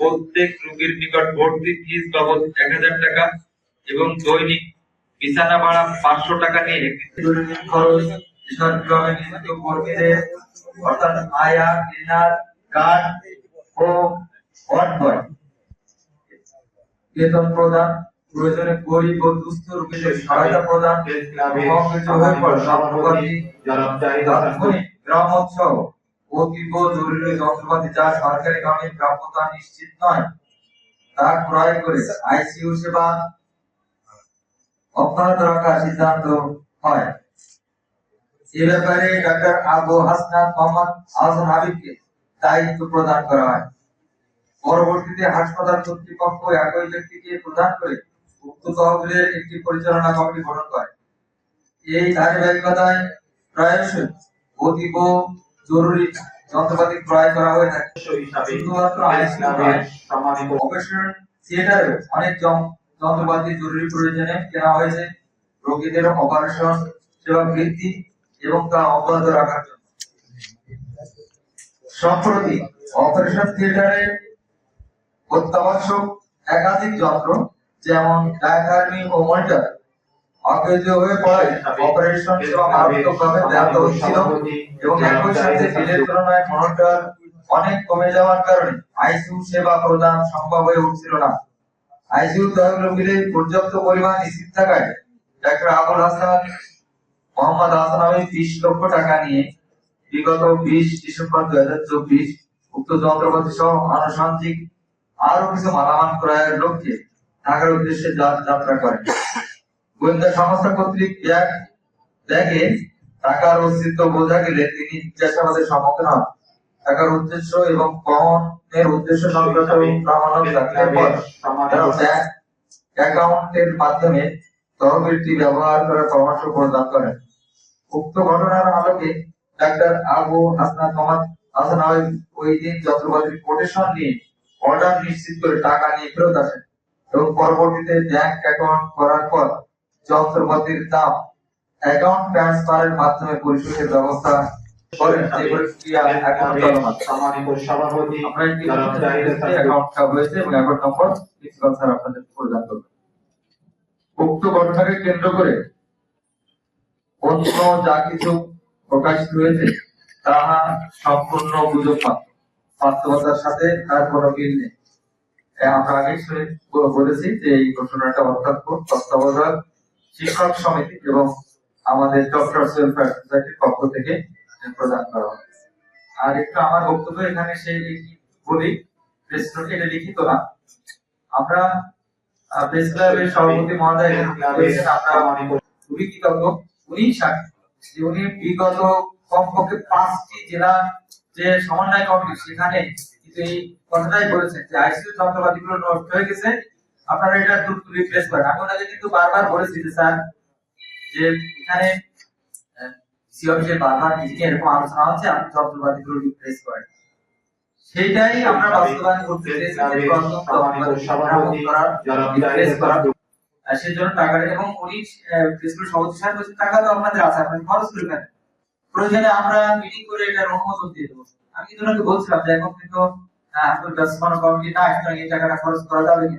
প্রত্যেক রোগীর নিকট ভর্তি ফিস বাবদ এক হাজার টাকা এবং দৈনিক বিছানা ভাড়া পাঁচশো টাকা নিয়ে একটি দৈনন্দিন খরচ সরকারি নিযুক্ত কর্মীদের অর্থাৎ আয়া ক্লিনার গার্ড ও ওয়ার্ড বেতন প্রদান প্রয়োজনে গরিব ও দুস্থ রোগীদের সহায়তা প্রদান সমাপতি গ্রামোৎসব। ও তীব্র জরুরি যন্ত্রপাতি যা সরকারি কারণে প্রাপ্যতা নিশ্চিত নয়, তা ক্রয় করে আইসিইউ সেবা অব্যাহত রাখার সিদ্ধান্ত হয়। এ ব্যাপারে ডাক্তার আবু হাসনাত মোহাম্মদ আজম হাবিবকে দায়িত্ব প্রদান করা হয়। পরবর্তীতে হাসপাতাল কর্তৃপক্ষ একই ব্যক্তিকে প্রদান করে উক্ত তহবিলের একটি পরিচালনা কমিটি গঠন করে। এই ধারাবাহিকতায় প্রায়শই অতীব জরুরি যন্ত্রপাতি ক্রয় করা হয়ে থাকে। শুধুমাত্র অপারেশন থিয়েটারে অনেক যন- যন্ত্রপাতি জরুরি প্রয়োজনে কেনা হয়েছে। রোগীদের অপারেশন সেবা বৃদ্ধি এবং তা অব্যাহত রাখার জন্য। সম্প্রতি অপারেশন থিয়েটারে অত্যাবশ্যক একাধিক যন্ত্র যেমন ডায়াথার্মি ও মনিটর অকেজ পড়ায় অপারেশন সেবা মারাত্মকভাবে ব্যাহত হচ্ছিল এবং একই সাথে বিলের তুলনায় অনেক কমে যাওয়ার কারণে সেবা প্রদান সম্ভব হয়ে উঠছিল না। পর্যাপ্ত পরিমাণ থাকায় ডাক্তার আবুল হাসান, মোহাম্মদ হাসান আমি বিশ লক্ষ টাকা নিয়ে বিগত বিশ ডিসেম্বর দুই হাজার চব্বিশ উক্ত যন্ত্রপাতি সহ আনুষঙ্গিক আরও কিছু মালামাল ক্রয়ের লক্ষ্যে ঢাকার উদ্দেশ্যে যাত্রা করেন। গোয়েন্দা সংস্থা কর্তৃক ব্যাগ ব্যাগে টাকার অস্তিত্ব বোঝা গেলে তিনি জিজ্ঞাসাবাদের সম্মুখীন হন। টাকার উদ্দেশ্য এবং বহনের উদ্দেশ্য সংক্রান্ত পর ব্যাংক অ্যাকাউন্টের মাধ্যমে তহবিলটি ব্যবহার করার পরামর্শ প্রদান করেন। উক্ত ঘটনার আলোকে ডাক্তার আবু হাসনাত মোহাম্মদ হাসান ওই দিন যন্ত্রপাতির কোটেশন নিয়ে অর্ডার নিশ্চিত করে টাকা নিয়ে ফেরত আসেন এবং পরবর্তীতে ব্যাংক অ্যাকাউন্ট করার পর যন্ত্রপাতির দাম অ্যাকাউন্ট ট্রান্সফারের মাধ্যমে পরিশোধের ব্যবস্থা করেন। যে প্রক্রিয়া এখন চলমান সভাপতি অ্যাকাউন্টটা হয়েছে এবং অ্যাকাউন্ট নম্বর প্রিন্সিপাল স্যার আপনাদের প্রদান করবেন উক্ত ঘটনাকে কেন্দ্র করে অন্য যা কিছু প্রকাশিত হয়েছে তাহা সম্পূর্ণ গুজব মাত্র। বাস্তবতার সাথে তার কোনো মিল নেই। আমরা আগে বলেছি যে এই ঘটনাটা অত্যন্ত তত্ত্বাবধায়ক। শিক্ষক সমিতি এবং আমাদের ডক্টর ওয়েলফেয়ার সোসাইটির পক্ষ থেকে প্রদান করা হয়। আর একটু আমার বক্তব্য এখানে সেই বলি এটা লিখিত না। আমরা প্রেস ক্লাবের সভাপতি মহোদয় আমরা খুবই কৃতজ্ঞ। উনি যে উনি বিগত কমপক্ষে পাঁচটি জেলা যে সমন্বয় কমিটি, সেখানে কিন্তু এই কথাটাই বলেছেন যে আইসিইউ যন্ত্রপাতি গুলো নষ্ট হয়ে গেছে। আপনারা এটা দ্রুত রিপ্লেস করেন। আমি ওনাকে কিন্তু বারবার বলেছি যে স্যার যে এখানে যে বারবার মিটিং এরকম আলোচনা হচ্ছে আপনি যন্ত্রপাতি গুলো রিপ্লেস করেন। সেটাই আমরা বাস্তবায়ন করতে চেয়েছি যে প্রথম যন্ত্রপাতি করার replace করার। আর সেই জন্য টাকাটা এবং উনি টাকা তো আপনাদের আছে আপনি খরচ করে নেন প্রয়োজনে আমরা মিটিং করে এটার অনুমোদন দিয়ে দেবো। আমি কিন্তু বলছিলাম যে এখন কিন্তু এখন ব্যবস্থাপনা কমিটি না এই টাকাটা খরচ করা যাবে না উনি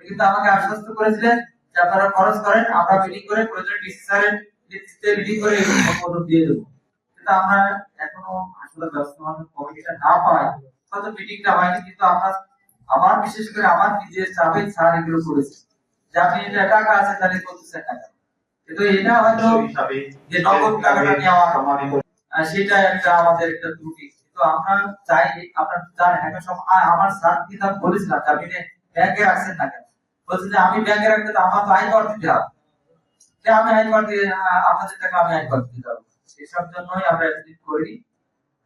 কিন্তু আমাকে আশ্বস্ত করেছিলেন যে আপনারা খরচ করেন আমরা মিটিং করে প্রয়োজনে ডিসি স্যারের মিটিং করে অনুমোদন দিয়ে দেবো। কিন্তু আমরা এখনও আসলে ব্যবস্থাপনা কমিটিটা না পাই হয়তো মিটিংটা হয়নি কিন্তু আমরা আমার বিশেষ করে আমার নিজের চাপে স্যার এগুলো করেছে। যে আপনি এটা টাকা আছে তাহলে করতেছেন টাকা। কিন্তু এটা হয়তো যে নগদ টাকাটা নেওয়া আহ, সেটা একটা আমাদের একটা ত্রুটি। তো আমরা চাই আপনার জানেন একটা সময় আমার স্যার কি তা বলেছিলাম আপনি ব্যাংকে রাখছেন না কেন? বলছে যে আমি ব্যাংকে রাখতে আমার তো আয় কর দিতে হবে। যে আমি আয় কর দিয়ে আপনাদের টাকা আমি আয় কর দিতে হবে। সেসব জন্যই আমরা এতদিন করিনি।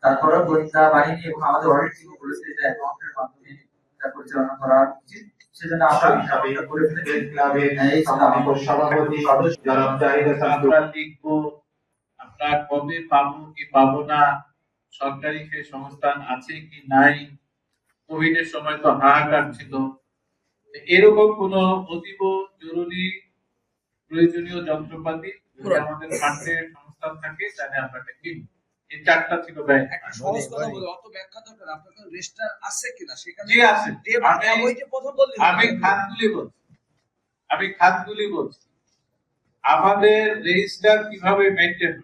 তারপরে গোয়েন্দা বাহিনী এবং আমাদের অডিট টিম বলেছে যে অ্যাকাউন্টের মাধ্যমে এটা পরিচালনা করা উচিত। সেজন্য আমরা এটা করে ফেলেছি। এই ছিল আমার সভাপতি জনাব জাহিদ হাসান আমরা কবে পাবো কি পাবো না সরকারি সেই সংস্থান আছে কি নাই? কোভিড এর সময় তো হাহাকার ছিল। এরকম কোন অতীব জরুরি প্রয়োজনীয় যন্ত্রপাতি যদি আমাদের ফান্ডের সংস্থান থাকে তাহলে আমরা এটা কিনবো। এই চারটা ছিল ব্যয় একটা সহজ কথা বলি অত ব্যাখ্যা দরকার আপনার কাছে রেজিস্টার আছে কিনা? সেখানে জি আছে। আমি ওই যে প্রথম বললেন আমি খাতগুলি বলছি। আমি খাতগুলি বলছি। আমাদের রেজিস্টার কীভাবে মেনটেন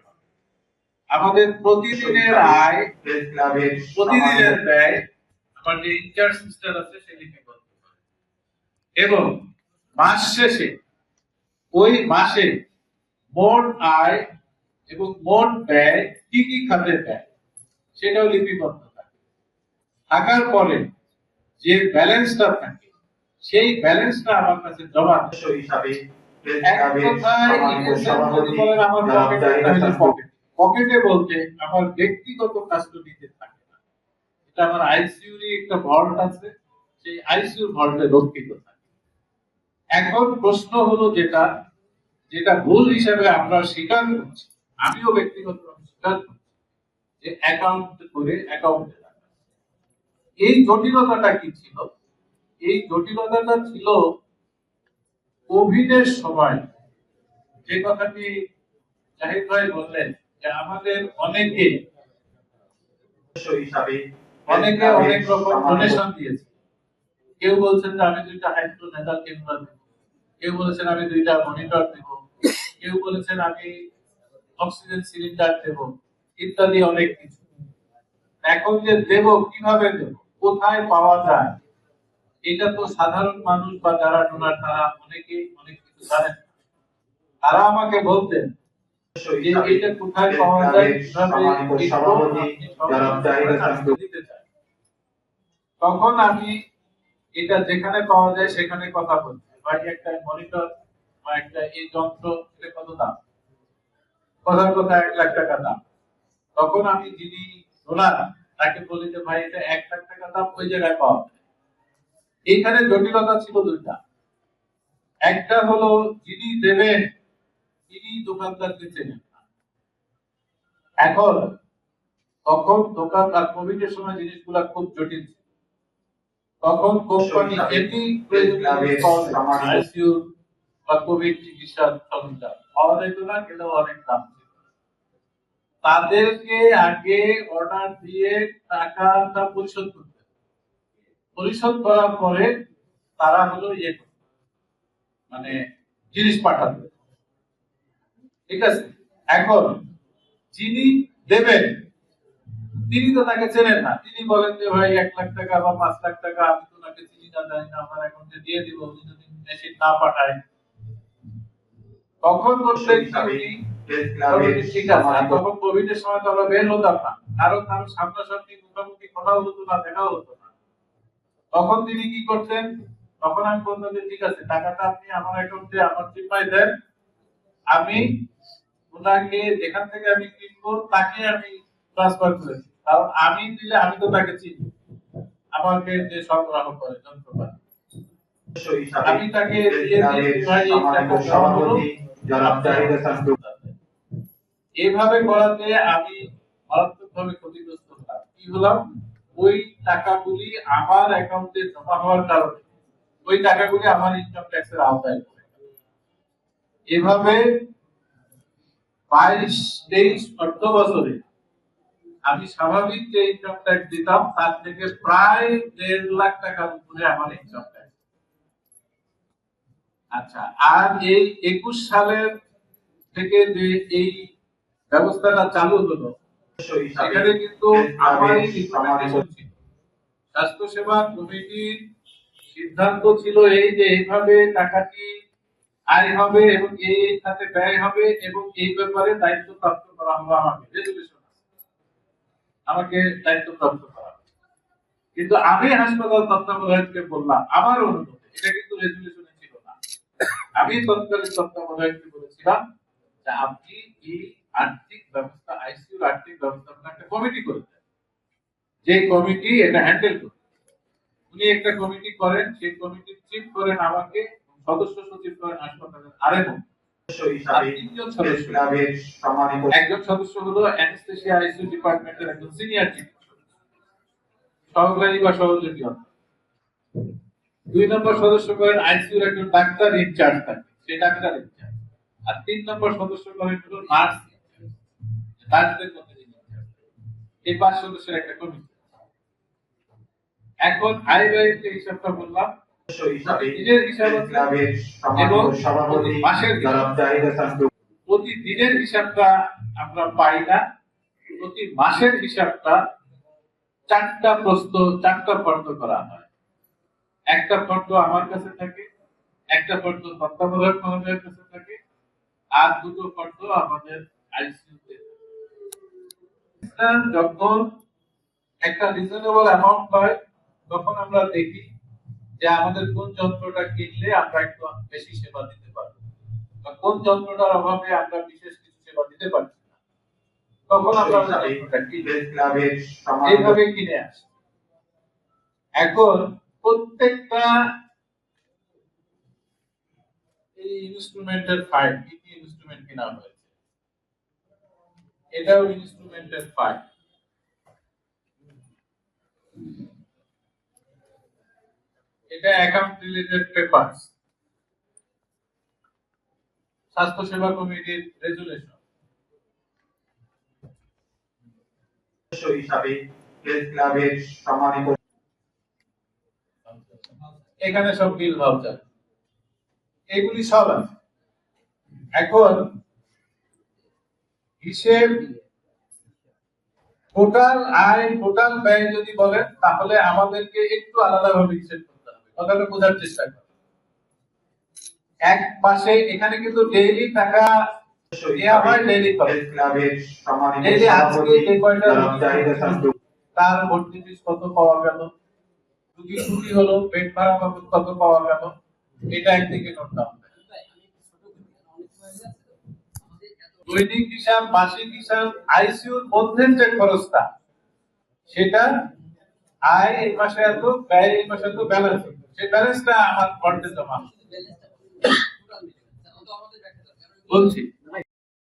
আমাদের প্রতিদিনের আয় প্রেস প্রতিদিনের ব্যয় আমার যে ইন্টার সিস্টার আছে সে এবং মাস শেষে ওই মাসে মোট আয় এবং মোট ব্যয় কি কি খাতে ব্যয় সেটাও লিপিবদ্ধ থাকে। থাকার পরে যে ব্যালেন্সটা থাকে সেই ব্যালেন্সটা আমার কাছে জমা হিসাবে পকেটে বলতে আমার ব্যক্তিগত কাস্টডিতে থাকে না। এটা আমার আইসিইউর একটা ভল্ট আছে। সেই আইসিইউ ভল্টে রক্ষিত থাকে। এখন প্রশ্ন হলো যেটা যেটা ভুল হিসাবে আমরা স্বীকার করছি আমিও ব্যক্তিগত স্বীকার করছি যে অ্যাকাউন্ট করে অ্যাকাউন্টে এই জটিলতাটা কি ছিল? এই জটিলতাটা ছিল কোভিডের সময়। যে কথাটি জাহিদ ভাই বললেন যে আমাদের অনেকে হিসাবে অনেকে অনেক রকম ডোনেশন দিয়েছে। কেউ বলছেন যে আমি দুইটা হাইড্রো ক্যামেরা দেব কেউ বলেছেন আমি দুইটা মনিটর দেব কেউ বলেছেন আমি অক্সিজেন সিলিন্ডার দেব ইত্যাদি অনেক কিছু। এখন যে দেব কীভাবে দেব কোথায় পাওয়া যায় এটা তো সাধারণ মানুষ বা যারা ডোনার তারা অনেকেই অনেক কিছু জানেন। তারা আমাকে বলতেন এটা কোথায় পাওয়া যায়। তখন আমি এটা যেখানে পাওয়া যায় সেখানে কথা বলছি ভাই একটা মনিটর বা একটা এই যন্ত্র, এটা কত দাম? কথার কথা এক লাখ টাকা দাম। তখন আমি যিনি ডোনার তাকে বলি যে, ভাই, এটা এক লাখ টাকা দাম, ওই জায়গায় পাওয়া জটিলতা ছিল দুইটা। একটা হলো, যিনি দেবেন, তিনি দোকানদারকে চেনেন এখন, তখন দোকানদার কোভিড এর সময় জিনিসগুলা খুব জটিল ছিল। তখন কোম্পানি এটি বা কোভিড চিকিৎসার সরঞ্জাম। পাওয়া যেত না অনেক দাম তাদেরকে আগে অর্ডার দিয়ে টাকাটা পরিশোধ করতে পরিশোধ করার পরে তারা হলো ইয়ে মানে জিনিস পাঠাবে ঠিক আছে? এখন যিনি দেবেন তিনি তো তাকে চেনেন না। তিনি বলেন যে ভাই এক লাখ টাকা বা পাঁচ লাখ টাকা আমি তো তাকে চিনি না জানি না আমার অ্যাকাউন্টে দিয়ে দিব উনি যদি মেশিন না পাঠায়। তখন ঠিক আছে। তখন কোভিড এর সময় তো আমরা বের হতাম না। কারও কারও সামনাসামনি মুখামুখি কথা হতো না দেখা হতো না। তখন তিনি কি করতেন? তখন আমি বলতাম যে ঠিক আছে টাকাটা আপনি আমার অ্যাকাউন্টে আমার জিম্মায় দেন। আমি ওনাকে যেখান থেকে আমি কিনবো তাকে আমি ট্রান্সফার করেছি কারণ আমি দিলে আমি তো তাকে চিনি। আমাকে যে সরবরাহ করে যন্ত্রপাতি। আমি তাকে এইভাবে করাতে আমি মারাত্মকভাবে ক্ষতিগ্রস্ত হলাম। কি হলাম? ওই টাকাগুলি আমার অ্যাকাউন্টে জমা হওয়ার কারণে ওই টাকাগুলি আমার ইনকাম ট্যাক্সের আওতায় পড়ে এভাবে বাইশ তেইশ অর্থ বছরে আমি স্বাভাবিক যে ইনকাম ট্যাক্স দিতাম, তার থেকে প্রায় দেড় লাখ টাকার উপরে আমার ইনকাম ট্যাক্স আচ্ছা আর এই একুশ সালের থেকে যে এই ব্যবস্থাটা চালু হলো, সেখানে কিন্তু স্বাস্থ্য সেবা কমিটির সিদ্ধান্ত ছিল এই যে এইভাবে টাকাটি আয় হবে এবং এই খাতে ব্যয় হবে এবং এই ব্যাপারে দায়িত্ব প্রাপ্ত করা হবে। আমাকে রেজুলেশন আমাকে দায়িত্ব প্রাপ্ত করা। কিন্তু আমি হাসপাতাল তত্ত্বাবধায়ককে বললাম, আমার অনুমতি, এটা কিন্তু রেজুলেশনে ছিল না। আমি তৎকালীন তত্ত্বাবধায়ককে বলেছিলাম যে আপনি এই আর্থিক ব্যবস্থা, আইসিইউর আর্থিক ব্যবস্থাপনা একটা কমিটি করে দেন। যে কমিটি এটা হ্যান্ডেল করে উনি একটা কমিটি করেন, সেই কমিটির চিফ করেন আমাকে সদস্য সচিব করেন হাসপাতালের আরেকজন ডাক্তার আর তিন নম্বর সদস্য। এই পাঁচ সদস্যের একটা কমিটি এখন হিসাবটা বললাম প্রতিদিনের হিসাবটা আমরা পাই না। প্রতি মাসের হিসাবটা চারটা প্রশ্ন চারটা ফর্দ করা হয়। একটা ফর্দ আমার কাছে থাকে একটা ফর্দ তত্ত্বাবধায়ক মহোদয়ের কাছে থাকে আর দুটো ফর্দ আমাদের আইসিইউতে যখন একটা রিজনেবল অ্যামাউন্ট হয় তখন আমরা দেখি যে আমাদের কোন যন্ত্রটা কিনলে আমরা একটু বেশি সেবা দিতে পারব? বা কোন যন্ত্রটার অভাবে আমরা বিশেষ কিছু সেবা দিতে পারছি না? তখন আমরা এইভাবে কিনে আসি এখন প্রত্যেকটা এই ইনস্ট্রুমেন্টের ফাইল কি কি ইনস্ট্রুমেন্ট কেনা হয়েছে? এটাও ইনস্ট্রুমেন্টের ফাইল এটা অ্যাকাউন্ট রিলেটেড পেপারস স্বাস্থ্য সেবা কমিটির রেজুলেশন হিসাবে প্রেস ক্লাবের সম্মানিত এখানে সব বিল ভাউচার এগুলি সব আছে। এখন হিসেব টোটাল আয় টোটাল ব্যয় যদি বলেন তাহলে আমাদেরকে একটু আলাদাভাবে হিসেব বোঝার চেষ্টা এক পাশে এখানে কিন্তু ডেইলি টাকা এটা একদিকে মধ্যে যে খরচটা, সেটা আয় এই মাসে এত, ব্যয় এই মাসে এত ব্যালেন্স সেই ব্যালেন্সটা আমার ফন্ডে জমা। বলছি